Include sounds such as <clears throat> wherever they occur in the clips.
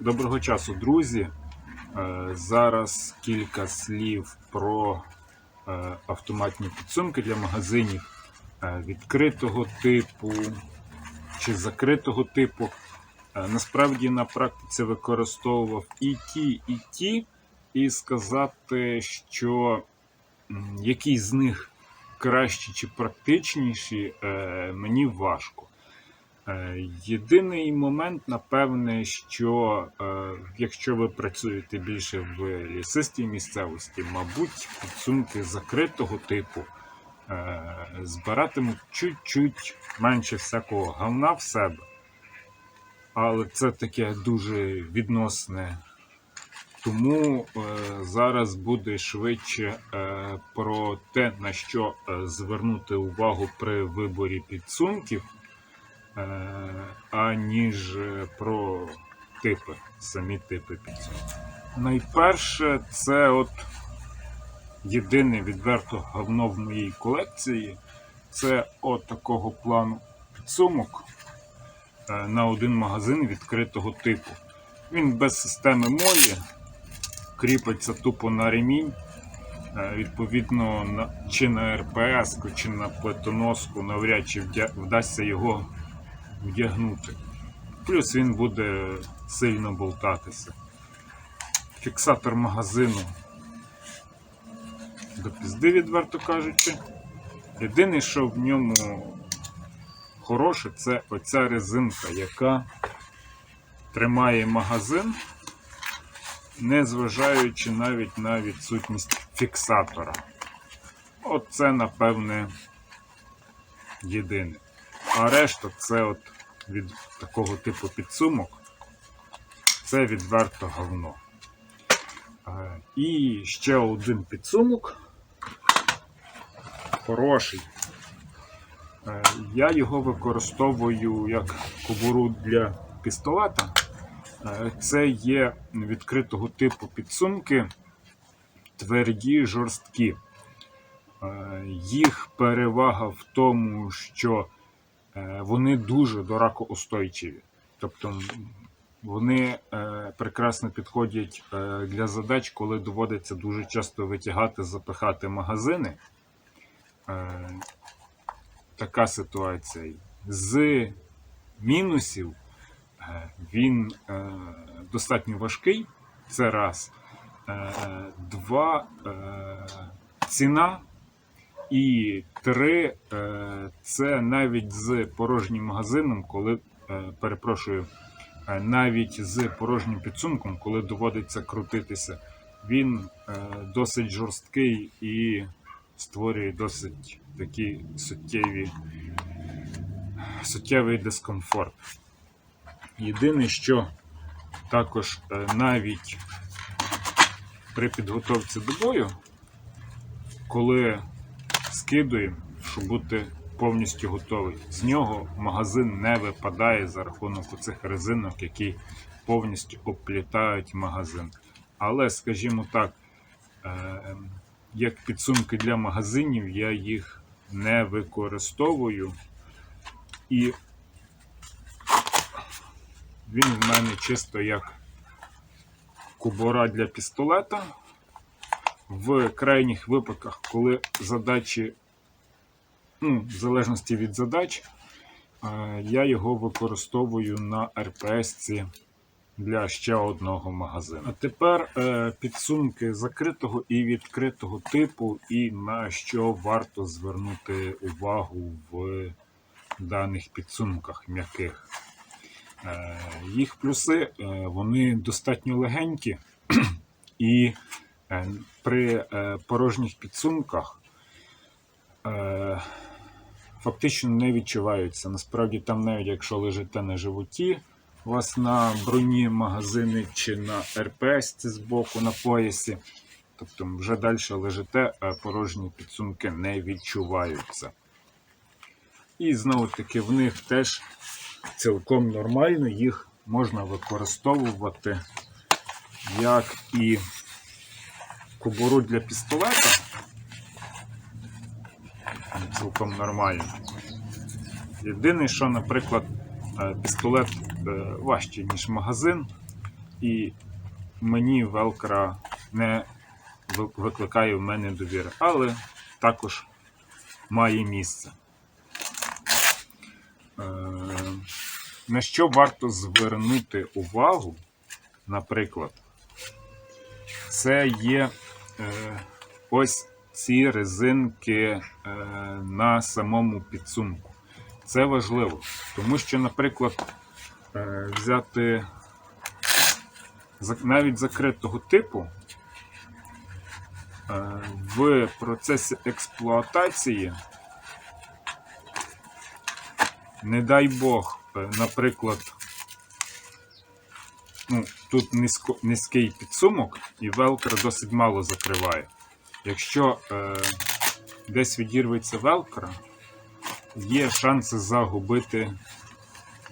Доброго часу, друзі. Е, Зараз кілька слів про е, автоматні підсумки для магазинів е, відкритого типу чи закритого типу. Насправді на практиці використовував і ті, і ті, і сказати, що який з них кращі чи практичніші, мені важко. Е, Єдиний момент, напевне, що е, якщо ви працюєте більше в лісистій місцевості, мабуть, підсумки закритого типу е, збиратимуть чуть-чуть менше всякого говна в себе. Але це таке дуже відносне. Тому зараз буде швидше про те, на що звернути увагу при виборі підсумків аніж е, про типи, самі типи підсумків. Найперше, це от єдине відверто говно в моїй колекції. Це от такого плану підсумок е, на один магазин відкритого типу. Він без системи молі, кріпиться тупо на ремінь. Е, Відповідно, чи на РПС, чи на плитоноску навряд чи вдасться його вдягнути. Плюс він буде сильно болтатися. Фіксатор магазину до пізди, відверто кажучи. Єдине, що в ньому хороше, це оця резинка, яка тримає магазин, незважаючи навіть на відсутність фіксатора. Оце, напевне, єдине. А решта це от від такого типу підсумок. Це відверто говно. Е, І ще один підсумок. Хороший. Е, Я його використовую як кобуру для пістолета. Е, Це є відкритого типу підсумки, тверді, жорсткі. Їх перевага в тому, що вони дуже до ракоустойчиві. Тобто вони е, прекрасно підходять е, для задач, коли доводиться дуже часто витягати, запихати магазини. Е, Така ситуація. З мінусів е, він е, достатньо важкий. Це раз. Е, Два. е, Ціна. І три. е, Це навіть з порожнім магазином, коли е, перепрошую, е, навіть з порожнім підсумком, коли доводиться крутитися, він досить жорсткий і створює досить такі суттєві, суттєвий дискомфорт. Єдине, що також навіть при підготовці до бою, коли скидуємо, щоб бути повністю готовий, з нього магазин не випадає за рахунок оцих резинок, які повністю оплітають магазин. Але, скажімо так, е, як підсумки для магазинів, я їх не використовую. І він в мене чисто як кубора для пістолета. В крайніх випадках, коли задачі, ну, в залежності від задач, е, я його використовую на РПС для ще одного магазину. А тепер е, підсумки закритого і відкритого типу, і на що варто звернути увагу в даних підсумках м'яких. Е, їх плюси вони достатньо легенькі, <clears throat> і при е, порожніх підсумках е, фактично не відчуваються. Насправді, там, навіть якщо лежите на животі, у вас на броні магазини чи на РПС з боку на поясі, тобто вже далі лежите, а порожні підсумки не відчуваються. І знову таки в них теж цілком нормально, їх можна використовувати як і кобуру для пістолета. Цілком нормально. Єдине, що, наприклад, е, пістолет е, важчий, ніж магазин, і мені велкра не викликає в мене довіри, але також має місце. Е, На що варто звернути увагу, наприклад, це є ось ці резинки е, на самому підсумку. Це важливо, тому що, наприклад, е, взяти навіть закритого типу е, в процесі експлуатації, не дай Бог, е, наприклад, ну, тут низько, низький підсумок і велкро досить мало закриває. Якщо е, десь відірветься велкро, є шанси загубити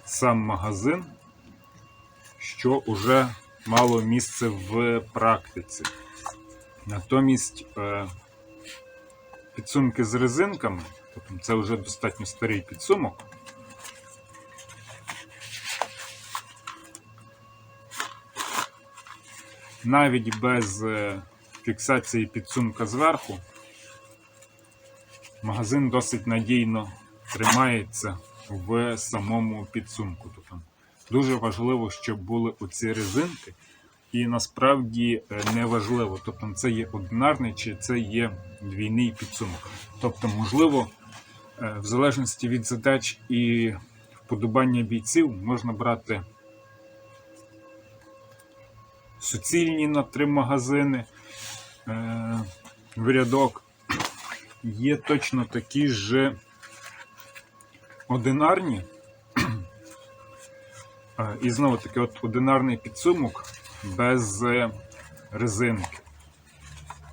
сам магазин, що вже мало місце в практиці. Натомість е, підсумки з резинками, тобто це вже достатньо старий підсумок. Навіть без е, фіксації підсумка зверху, магазин досить надійно тримається в самому підсумку. Тобто дуже важливо, щоб були оці резинки. І насправді е, не важливо, тобто це є одинарний чи це є двійний підсумок. Тобто, можливо, е, в залежності від задач і вподобання бійців можна брати суцільні на три магазини е, в рядок. Є точно такі ж одинарні. І знову таки, от одинарний підсумок без е, резинки.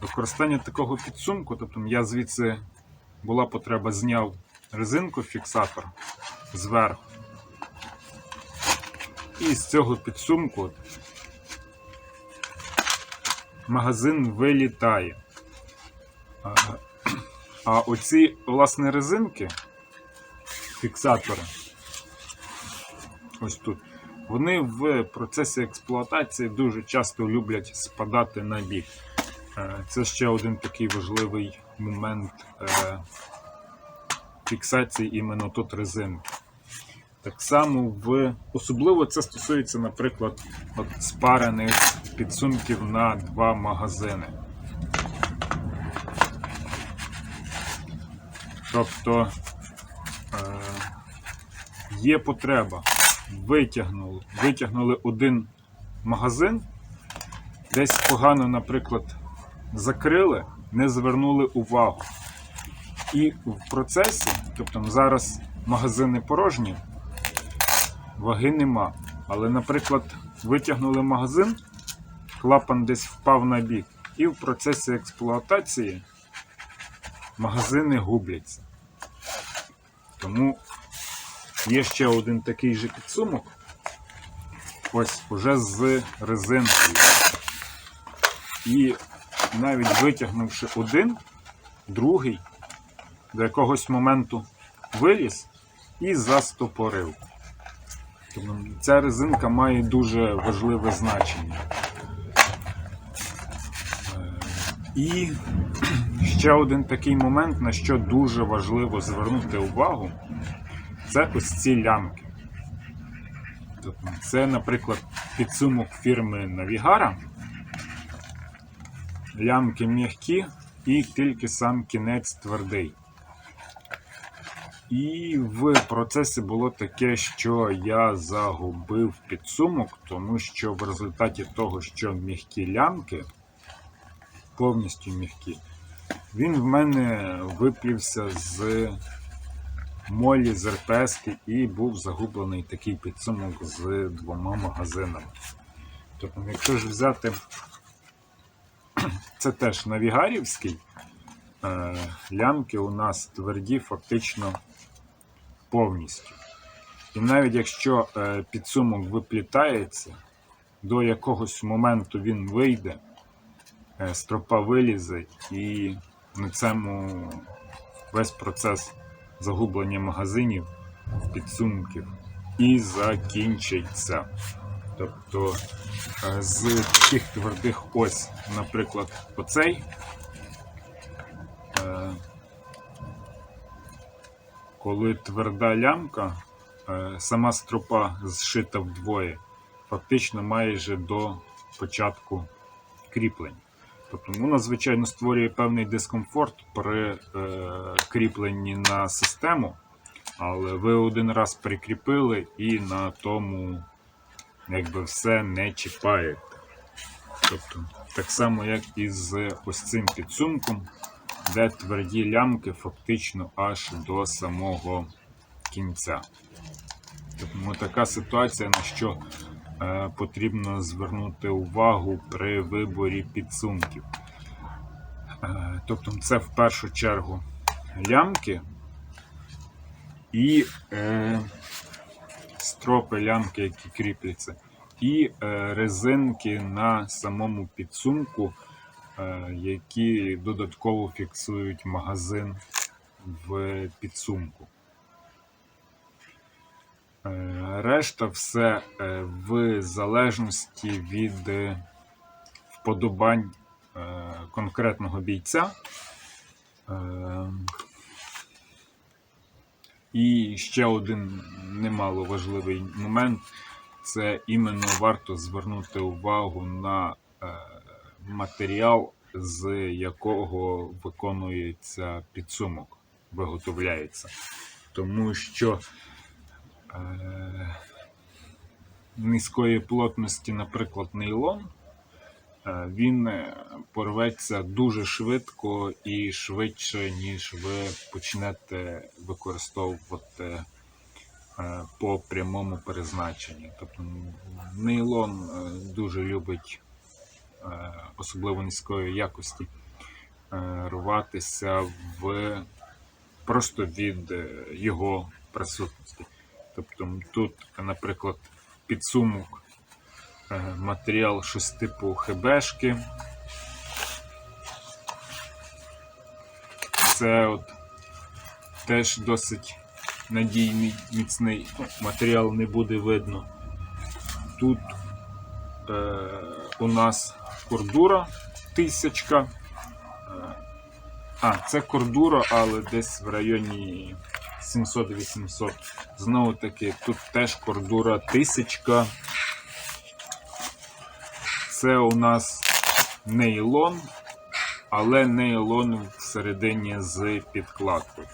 Використання такого підсумку, тобто я звідси була потреба, зняв резинку фіксатор зверху. І з цього підсумку магазин вилітає. А, оці, власне, резинки, фіксатори, ось тут, вони в процесі експлуатації дуже часто люблять спадати на бік. Е, Це ще один такий важливий момент е, фіксації іменно тут резинки. Так само в особливо це стосується, наприклад, от спарених підсумків на два магазини. Тобто е, є потреба. Витягнули, витягнули один магазин, десь погано, наприклад, закрили, не звернули увагу. І в процесі, тобто зараз магазини порожні, ваги нема. Але, наприклад, витягнули магазин, клапан десь впав на бік, і в процесі експлуатації магазини губляться. Тому є ще один такий же підсумок. Ось уже з резинкою. І навіть витягнувши один, другий до якогось моменту виліз і застопорив. Тобто ця резинка має дуже важливе значення. Е, І ще один такий момент, на що дуже важливо звернути увагу, це ось ці лямки. Тобто Це, наприклад, підсумок фірми Navigara. Лямки м'які і тільки сам кінець твердий. І в процесі було таке, що я загубив підсумок, тому що в результаті того, що м'які лямки, повністю м'які, він в мене виплівся з молі з РПСки і був загублений такий підсумок з двома магазинами. Тобто, якщо ж взяти, це теж навігарівський, е, лямки у нас тверді фактично повністю. І навіть якщо е, підсумок виплітається, до якогось моменту він вийде, е, стропа вилізе, і на цьому весь процес загублення магазинів, підсумків і закінчиться. Тобто е, з таких твердих ось, наприклад, оцей. Коли тверда лямка, е, сама стропа зшита вдвоє, фактично майже до початку кріплень. Тобто воно, звичайно, створює певний дискомфорт при е, кріпленні на систему, але ви один раз прикріпили і на тому якби все не чіпаєте. Тобто, так само, як і з ось цим підсумком, де тверді лямки фактично аж до самого кінця. Тому така ситуація, на що е, потрібно звернути увагу при виборі підсумків. Е, тобто, це в першу чергу лямки і е, стропи лямки, які кріпляться, і е, резинки на самому підсумку, які додатково фіксують магазин в підсумку. Е, Решта все е, в залежності від е, вподобань е, конкретного бійця. Е, І ще один немало важливий момент це іменно варто звернути увагу на е, матеріал, з якого виконується підсумок, виготовляється. Тому що е, низької плотності, наприклад, нейлон, е, він е, порветься дуже швидко і швидше, ніж ви почнете використовувати е, по прямому призначенню. Тобто нейлон дуже любить, особливо низької якості, е, рватися в просто від е, його присутності. Тобто тут, наприклад, підсумок е, матеріал щось типу хебешки. Це от теж досить надійний, міцний Ну, матеріал не буде видно. Тут е, у нас кордура тисячка. Е, а, це кордура, але десь в районі 700-800. Знову таки, тут теж кордура тисячка. Це у нас нейлон, але нейлон всередині з підкладкою.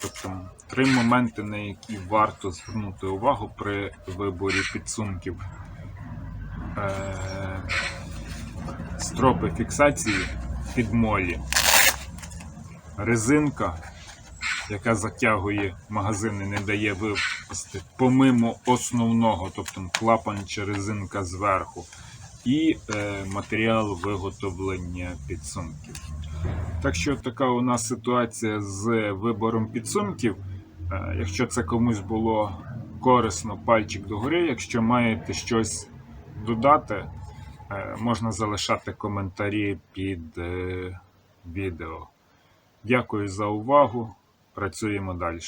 Тобто три моменти, на які варто звернути увагу при виборі підсумків. Е, Стропи фіксації під молі, резинка, яка затягує магазин і не дає випасти, помимо основного, тобто клапан чи резинка зверху, і е, матеріал виготовлення підсумків. Так що така у нас ситуація з вибором підсумків. Е, Якщо це комусь було корисно, пальчик догори. Якщо маєте щось додати, можна залишати коментарі під е, відео. Дякую за увагу. Працюємо далі.